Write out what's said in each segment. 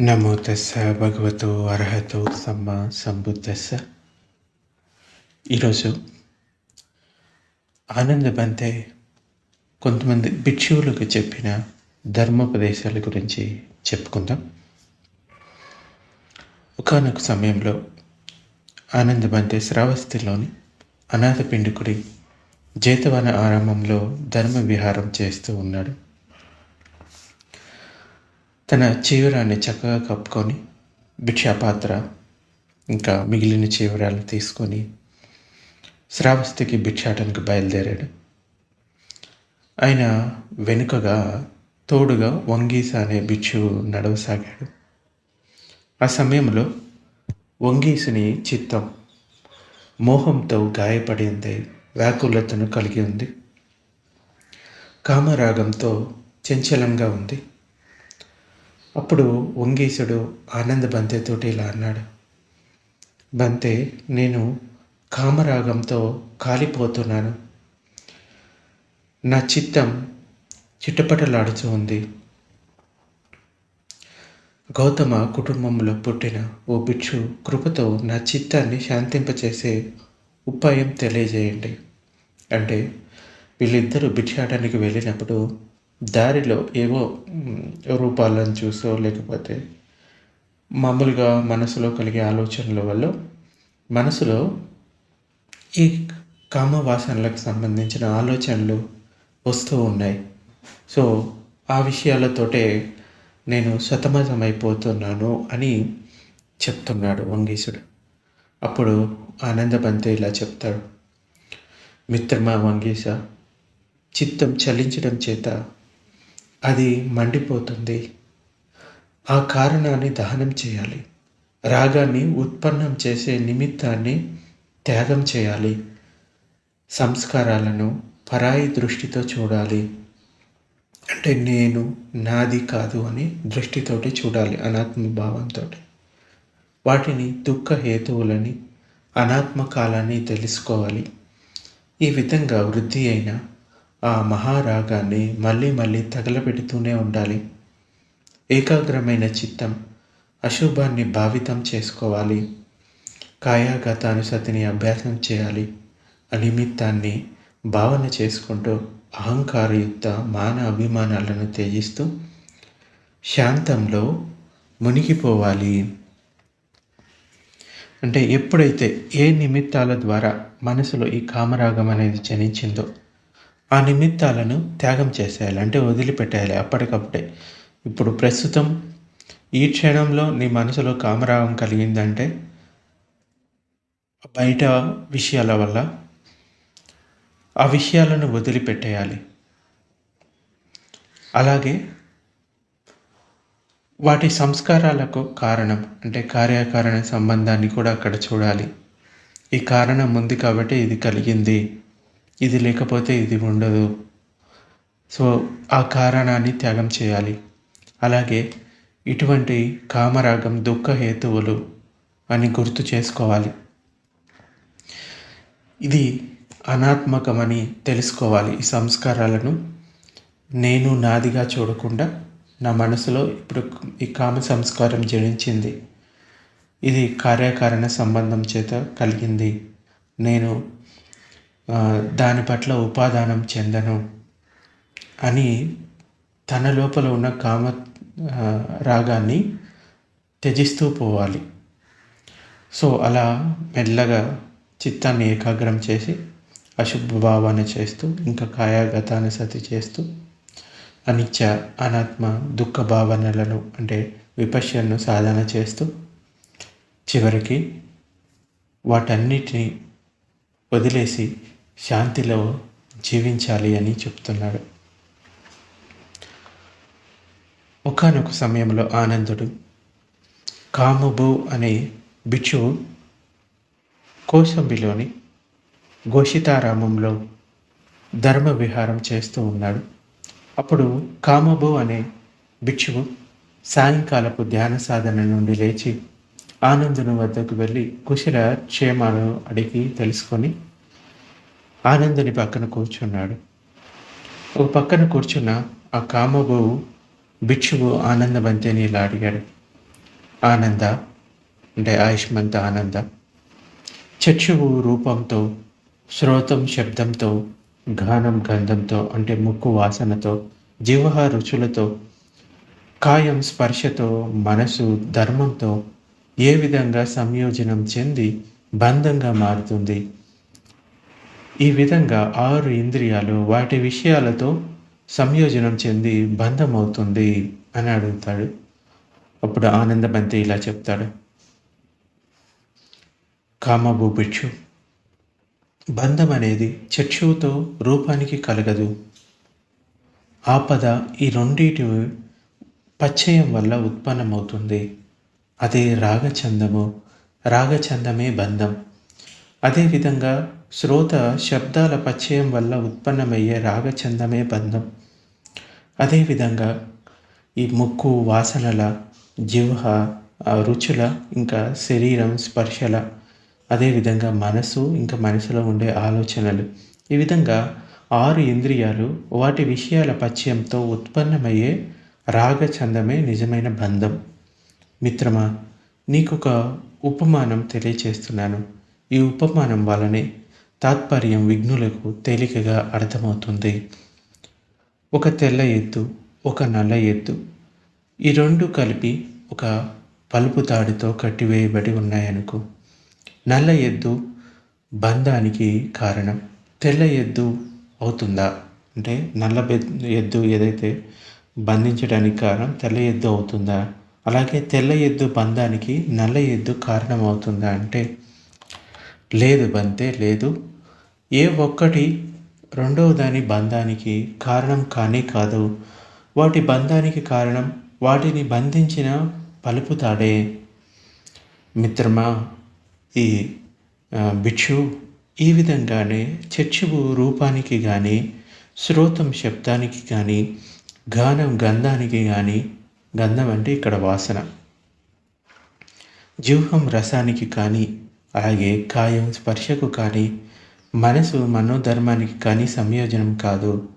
నమో తస్స భగవతో అర్హతో సమ్మ సంబుద్ధస్స. ఈరోజు ఆనందబంతే కొంతమంది భిక్షువులకు చెప్పిన ధర్మోపదేశాల గురించి చెప్పుకుందాం. ఒకనొక సమయంలో ఆనందబంతే శ్రావస్తిలోని అనాథ పిండికుడి జేతవన ఆరంభంలో ధర్మ విహారం చేస్తూ ఉన్నాడు. తన చీవరాన్ని చక్కగా కప్పుకొని భిక్షాపాత్ర ఇంకా మిగిలిన చీవరాలను తీసుకొని శ్రావస్తికి భిక్షాటనకు బయలుదేరాడు. ఆయన వెనుకగా తోడుగా వంగీస అనే భిక్షువు నడవసాగాడు. ఆ సమయంలో వంగీసుని చిత్తం మోహంతో గాయపడి ఉంది వ్యాకులతను కలిగి ఉంది. కామరాగంతో చంచలంగా ఉంది. అప్పుడు వంగీసుడు ఆనంద బంతెతోటి ఇలా అన్నాడు బంతే నేను కామరాగంతో కాలిపోతున్నాను. నా చిత్తం చిట్టపటలాడుతూ ఉంది. గౌతమ కుటుంబంలో పుట్టిన ఓ భిక్షు కృపతో నా చిత్తాన్ని శాంతింపచేసే ఉపాయం తెలియజేయండి. అంటే వీళ్ళిద్దరూ భిక్షాటానికి వెళ్ళినప్పుడు దారిలో ఏవో రూపాలను చూసో లేకపోతే మామూలుగా మనసులో కలిగే ఆలోచనల వల్ల మనసులో ఈ కామవాసనలకు సంబంధించిన ఆలోచనలు వస్తూ ఉన్నాయి. సో ఆ విషయాలతోటే నేను సతమతమైపోతున్నాను అని చెప్తున్నాడు వంగీసుడు అప్పుడు ఆనందబంతే ఇలా చెప్తాడు. మిత్రమా వంగీస చిత్తం చలించడం చేత అది మండిపోతుంది. ఆ కారణాన్ని దహనం చేయాలి. రాగాన్ని ఉత్పన్నం చేసే నిమిత్తాన్ని త్యాగం చేయాలి. సంస్కారాలను పరాయి దృష్టితో చూడాలి. అంటే నేను నాది కాదు అని దృష్టితోటి చూడాలి అనాత్మ భావంతో వాటిని దుఃఖ హేతువులని అనాత్మ కాలాన్ని తెలుసుకోవాలి. ఈ విధంగా వృద్ధి అయిన ఆ మహారాగాన్ని మళ్ళీ మళ్ళీ తగలబెడుతూనే ఉండాలి. ఏకాగ్రమైన చిత్తం అశుభాన్ని భావితం చేసుకోవాలి. కాయాగతానుసతిని అభ్యాసం చేయాలి. అనిమిత్తాన్ని భావన చేసుకుంటూ అహంకారయుక్త మాన అభిమానాలను త్యజిస్తూ శాంతంలో మునిగిపోవాలి. అంటే ఎప్పుడైతే ఏ నిమిత్తాల ద్వారా మనసులో ఈ కామరాగం అనేది జనించిందో ఆ నిమిత్తాలను త్యాగం చేసేయాలి అంటే వదిలిపెట్టేయాలి అప్పటికప్పుడే. ఇప్పుడు ప్రస్తుతం ఈ క్షణంలో నీ మనసులో కామరాగం కలిగిందంటే బయట విషయాల వల్ల ఆ విషయాలను వదిలిపెట్టేయాలి. అలాగే వాటి సంస్కారాలకు కారణం అంటే కార్యకారణ సంబంధాన్ని కూడా అక్కడ చూడాలి. ఈ కారణం ఉంది కాబట్టి ఇది కలిగింది. ఇది లేకపోతే ఇది ఉండదు. సో ఆ కారణాన్ని త్యాగం చేయాలి. అలాగే ఇటువంటి కామరాగం దుఃఖ హేతువులు అని గుర్తు చేసుకోవాలి. ఇది అనాత్మకమని తెలుసుకోవాలి ఈ సంస్కారాలను. నేను నాదిగా చూడకుండా నా మనసులో ఇప్పుడు ఈ కామ సంస్కారం జనించింది. ఇది కార్యకారణ సంబంధం చేత కలిగింది. నేను దాని పట్ల ఉపాదానం చెందను అని తన లోపల ఉన్న కామ రాగాన్ని త్యజిస్తూ పోవాలి. సో అలా మెల్లగా చిత్తాన్ని ఏకాగ్రం చేసి అశుభ భావన చేస్తూ ఇంకా కాయాగతాన్ని సతి చేస్తూ అనిత్య అనాత్మ దుఃఖ భావనలను అంటే విపశ్యను సాధన చేస్తూ చివరికి వాటన్నిటిని వదిలేసి శాంతిలో జీవించాలి అని చెప్తున్నాడు. ఒకానొక సమయంలో ఆనందుడు కాముబు అనే బిచ్చు కోసంబిలోని ఘోషితారామంలో ధర్మ విహారం చేస్తూ ఉన్నాడు. అప్పుడు కామబు అనే భిక్షువు సాయంకాలపు ధ్యాన సాధన నుండి లేచి ఆనందుని వద్దకు వెళ్ళి కుశల క్షేమాలను అడిగి తెలుసుకొని ఆనందని పక్కన కూర్చున్నాడు. ఒక పక్కన కూర్చున్న ఆ కామబు భిక్షువు ఆనందబంతిని ఇలా అడిగాడు. ఆనంద అంటే ఆయుష్మంత ఆనంద చక్షువు రూపంతో శ్రోతం శబ్దంతో గానం గంధంతో అంటే ముక్కు వాసనతో జీవహ రుచులతో కాయం స్పర్శతో మనసు ధర్మంతో ఏ విధంగా సంయోజనం చెంది బంధంగా మారుతుంది ఈ విధంగా ఆరు ఇంద్రియాలు వాటి విషయాలతో సంయోజనం చెంది బంధం అవుతుంది అని అడుగుతాడు. అప్పుడు ఆనందబంతి ఇలా చెప్తాడు. కామబుభిక్షు బంధం అనేది చక్షువుతో రూపానికి కలగదు. ఆపద ఈ రెండింటి పచ్చయం వల్ల ఉత్పన్నమవుతుంది. అదే రాగచందము. రాగచందమే బంధం. అదేవిధంగా శ్రోత శబ్దాల పచ్చయం వల్ల ఉత్పన్నమయ్యే రాగచందమే బంధం. అదేవిధంగా ఈ ముక్కు వాసనల జిహ్వ రుచుల ఇంకా శరీరం స్పర్శల అదేవిధంగా మనసు ఇంకా మనసులో ఉండే ఆలోచనలు. ఈ విధంగా ఆరు ఇంద్రియాలు వాటి విషయాల పచ్చయంతో ఉత్పన్నమయ్యే రాగచందమే నిజమైన బంధం. మిత్రమా నీకు ఒక ఉపమానం తెలియచేస్తున్నాను. ఈ ఉపమానం వలనే తాత్పర్యం విఘ్నులకు తేలికగా అర్థమవుతుంది. ఒక తెల్ల ఎద్దు ఒక నల్ల ఎద్దు ఈ రెండు కలిపి ఒక పలుపు తాడుతో కట్టివేయబడి ఉన్నాయనుకో. నల్ల ఎద్దు బంధానికి కారణం తెల్ల ఎద్దు అవుతుందా? అంటే నల్ల ఎద్దు ఏదైతే బంధించడానికి కారణం తెల్ల ఎద్దు అవుతుందా? అలాగే తెల్ల ఎద్దు బంధానికి నల్ల ఎద్దు కారణం అవుతుందా అంటే లేదు బంతే లేదు. ఏ ఒక్కటి రెండవ దాని బంధానికి కారణం కానే కాదు. వాటి బంధానికి కారణం వాటిని బంధించిన పలుపుతాడే మిత్రమా ఈ భిక్షు ఈ విధంగానే చర్చివు రూపానికి కానీ శ్రోతం శబ్దానికి కానీ గానం గంధానికి కానీ గంధం అంటే ఇక్కడ వాసన. జీవహం రసానికి కానీ అలాగే కాయం స్పర్శకు కానీ మనసు మనోధర్మానికి కానీ సంయోజనం కాదు.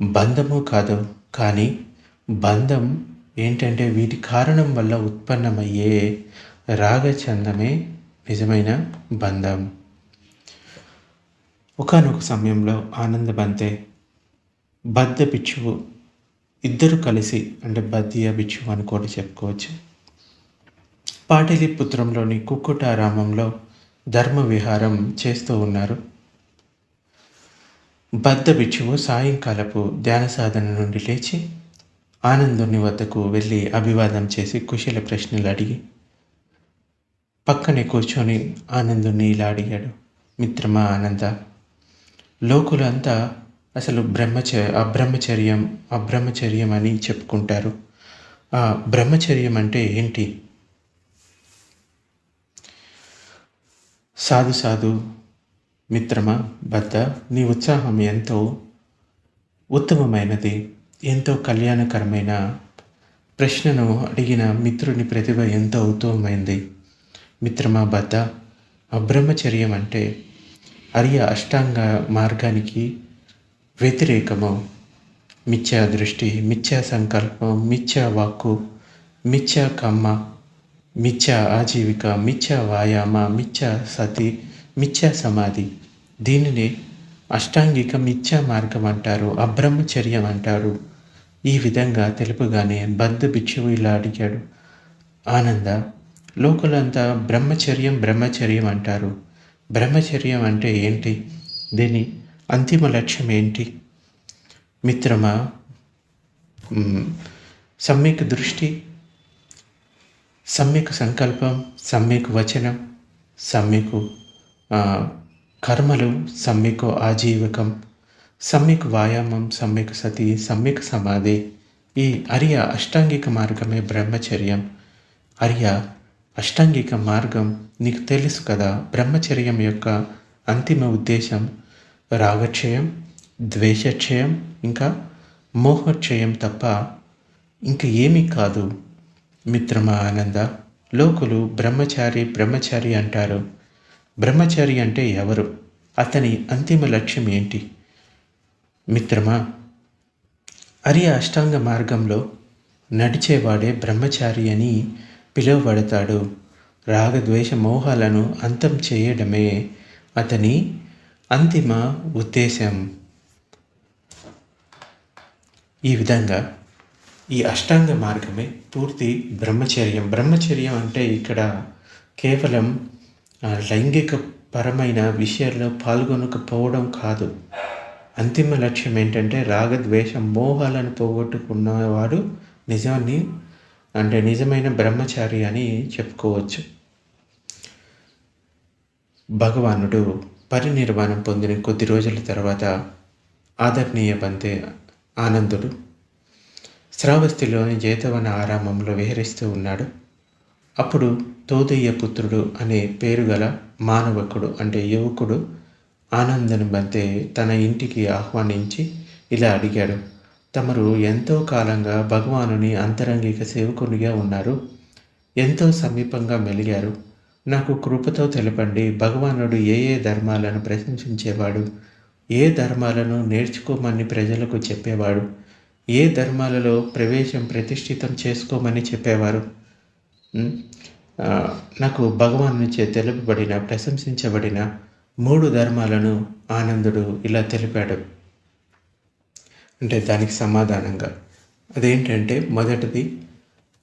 బంధము కాదు. కానీ బంధం ఏంటంటే వీటి కారణం వల్ల ఉత్పన్నమయ్యే రాగచందమే నిజమైన బంధం. ఒకనొక సమయంలో ఆనందబంతే బద్ద బిచ్చువు ఇద్దరు కలిసి అంటే బద్దియా బిచ్చువు అని కూడా చెప్పుకోవచ్చు. పాటలీపుత్రంలోని కుక్కుటారామంలో ధర్మ విహారం చేస్తూ ఉన్నారు. బద్ద బిచ్చువు సాయంకాలపు ధ్యాన సాధన నుండి లేచి ఆనందుని వద్దకు వెళ్ళి అభివాదం చేసి కుశల ప్రశ్నలు అడిగి పక్కనే కూర్చొని ఆనందుని ఇలా అడిగాడు. మిత్రమా ఆనంద లోకులంతా అసలు బ్రహ్మచ అబ్రహ్మచర్యం అబ్రహ్మచర్యం అని చెప్పుకుంటారు. ఆ బ్రహ్మచర్యం అంటే ఏంటి? సాధు సాధు మిత్రమా బద్ద నీ ఉత్సాహం ఎంతో ఉత్తమమైనది. ఎంతో కళ్యాణకరమైన ప్రశ్నను అడిగిన మిత్రుని ప్రతిభ ఎంతో ఉత్తమమైంది. మిత్రమా బద్ద అబ్రహ్మచర్యం అంటే అర్య అష్టాంగ మార్గానికి వ్యతిరేకము. మిథ్యా దృష్టి మిథ్యా సంకల్పం మిథ్యా వాక్కు మిథ్యా కమ్మ మిథ్యా ఆజీవిక మిథ్యా వాయామ మిథ్యా సతి మిథ్యా సమాధి. దీనిని అష్టాంగిక మిథ్యా మార్గం అంటారు అబ్రహ్మచర్యం అంటారు. ఈ విధంగా తెలుపుగానే బద్ధ బిచ్చువు ఇలా అడిగాడు. ఆనంద లోకలంతా బ్రహ్మచర్యం బ్రహ్మచర్యం అంటారు. బ్రహ్మచర్యం అంటే ఏంటి? దీని అంతిమ లక్ష్యం ఏంటి? మిత్రమా? సమ్యక్ దృష్టి సమ్యక్ సంకల్పం సమ్యక్ వచనం సమ్యకు కర్మలు సమ్యకు ఆజీవకం సమ్యక్ వ్యాయామం సమ్యక్ సతి సమ్యక్ సమాధి ఈ అరియ అష్టాంగిక మార్గమే బ్రహ్మచర్యం. అరియ అష్టాంగిక మార్గం నీకు తెలుసు కదా బ్రహ్మచర్యం యొక్క అంతిమ ఉద్దేశం రాగక్షయం ద్వేషక్షయం ఇంకా మోహక్షయం తప్ప ఇంక ఏమీ కాదు. మిత్రమా ఆనంద లోకులు బ్రహ్మచారి బ్రహ్మచారి అంటారు. బ్రహ్మచారి అంటే ఎవరు? అతని అంతిమ లక్ష్యం ఏంటి? మిత్రమా అరి అష్టాంగ మార్గంలో నడిచేవాడే బ్రహ్మచారి అని పిలువబడతాడు. రాగద్వేష మోహాలను అంతం చేయడమే అతని అంతిమ ఉద్దేశం ఈ విధంగా ఈ అష్టాంగ మార్గమే పూర్తి బ్రహ్మచర్యం. బ్రహ్మచర్యం అంటే ఇక్కడ కేవలం లైంగిక పరమైన విషయాల్లో పాల్గొనకపోవడం కాదు. అంతిమ లక్ష్యం ఏంటంటే రాగద్వేషం మోహాలను పోగొట్టుకున్నవాడు నిజాన్ని అంటే నిజమైన బ్రహ్మచారి అని చెప్పుకోవచ్చు. భగవానుడు పరినిర్వాణం పొందిన కొద్ది రోజుల తర్వాత ఆదరణీయ బంతే ఆనందుడు శ్రావస్తిలోని జేతవన ఆరామంలో విహరిస్తూ ఉన్నాడు. అప్పుడు తోదయ్య పుత్రుడు అనే పేరు గల మానవకుడు అంటే యువకుడు ఆనందను బంతే తన ఇంటికి ఆహ్వానించి ఇలా అడిగాడు. తమరు ఎంతో కాలంగా భగవానుని అంతరంగిక సేవకునిగా ఉన్నారు. ఎంతో సమీపంగా మెలిగారు. నాకు కృపతో తెలపండి భగవానుడు ఏ ఏ ధర్మాలను ప్రశంసించేవాడు ఏ ధర్మాలను నేర్చుకోమని ప్రజలకు చెప్పేవాడు ఏ ధర్మాలలో ప్రవేశం ప్రతిష్ఠితం చేసుకోమని చెప్పేవారు? నాకు భగవాన్ నుంచే తెలుపబడిన ప్రశంసించబడిన మూడు ధర్మాలను ఆనందుడు ఇలా తెలిపాడు. అంటే దానికి సమాధానంగా. అదేంటంటే మొదటిది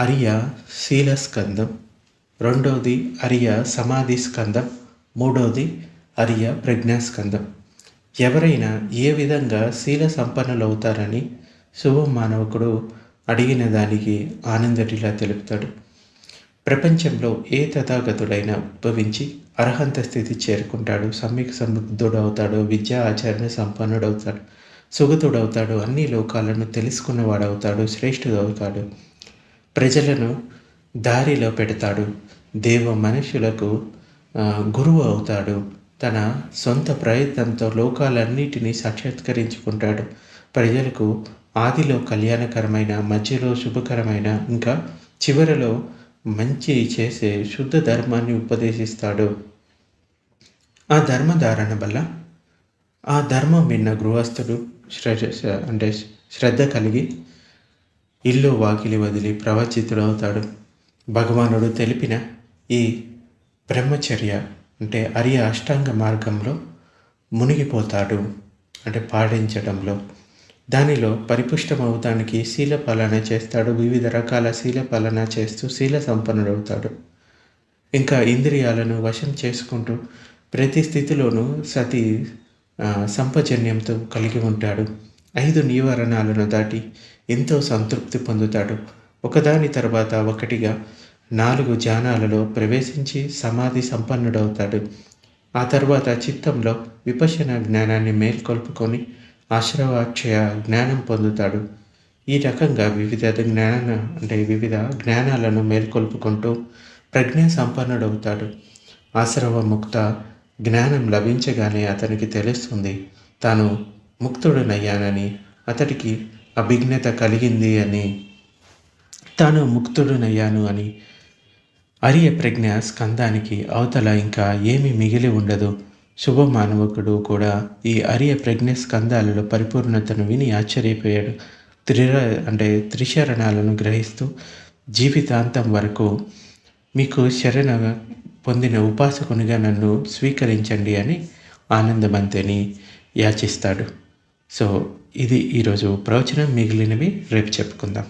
అరియ శీల స్కందం రెండవది అరియ సమాధి స్కందం మూడవది అరియ ప్రజ్ఞా స్కందం ఎవరైనా ఏ విధంగా శీల సంపన్నులు శుభమానవకుడు మానవకుడు అడిగిన దానికి ఆనందటిలా తెలుపుతాడు. ప్రపంచంలో ఏ తథాగతుడైనా ఉద్భవించి అర్హంత స్థితి చేరుకుంటాడు. సమ్యక్ సమృద్ధుడవుతాడు విద్యా ఆచరణ సంపన్నుడవుతాడు. సుగతుడవుతాడు. అన్ని లోకాలను తెలుసుకున్నవాడవుతాడు. శ్రేష్ఠుడవుతాడు. ప్రజలను దారిలో పెడతాడు. దేవ మనుషులకు గురువు అవుతాడు. తన సొంత ప్రయత్నంతో లోకాలన్నిటినీ సాక్షాత్కరించుకుంటాడు. ప్రజలకు ఆదిలో కళ్యాణకరమైన మధ్యలో శుభకరమైన ఇంకా చివరిలో మంచి చేసే శుద్ధ ధర్మాన్ని ఉపదేశిస్తాడు. ఆ ధర్మధారణ వల్ల ఆ ధర్మం విన్న గృహస్థుడు శ్రద్ధ అంటే శ్రద్ధ కలిగి ఇల్లు వాకిలి వదిలి ప్రవచితుడవుతాడు భగవానుడు తెలిపిన ఈ బ్రహ్మచర్య అంటే అరియ అష్టాంగ మార్గంలో మునిగిపోతాడు అంటే పాటించడంలో. దానిలో పరిపుష్టమవుతానికి శీల పాలన చేస్తాడు. వివిధ రకాల శీల పాలన చేస్తూ శీల సంపన్నుడవుతాడు ఇంకా ఇంద్రియాలను వశం చేసుకుంటూ ప్రతి స్థితిలోనూ సతి సంపజన్యంతో కలిగి ఉంటాడు. ఐదు నివారణాలను దాటి ఎంతో సంతృప్తి పొందుతాడు. ఒకదాని తర్వాత ఒకటిగా నాలుగు జానాలలో ప్రవేశించి సమాధి సంపన్నుడవుతాడు. ఆ తర్వాత చిత్తంలో విపశన జ్ఞానాన్ని మేల్కొల్పుకొని ఆశ్రవాక్షయ జ్ఞానం పొందుతాడు. ఈ రకంగా వివిధ జ్ఞాన అంటే వివిధ జ్ఞానాలను మేల్కొల్పుకుంటూ ప్రజ్ఞ సంపన్నుడవుతాడు. ఆశ్రవ ముక్త జ్ఞానం లభించగానే అతనికి తెలుస్తుంది తాను ముక్తుడునయ్యానని అతడికి అభిజ్ఞత కలిగింది అని. తాను ముక్తుడునయ్యాను అని. అరియ ప్రజ్ఞ స్కందానికి అవతల ఇంకా ఏమీ మిగిలి ఉండదు. శుభ మానవకుడు కూడా ఈ అరియ ప్రజ్ఞ స్కందాలలో పరిపూర్ణతను విని ఆశ్చర్యపోయాడు. త్రిర అంటే త్రిశరణాలను గ్రహిస్తూ జీవితాంతం వరకు మీకు శరణ పొందిన ఉపాసకునిగా నన్ను స్వీకరించండి అని ఆనందమంతని యాచిస్తాడు. సో ఇది ఈరోజు ప్రవచనం. మిగిలినవి రేపు చెప్పుకుందాం.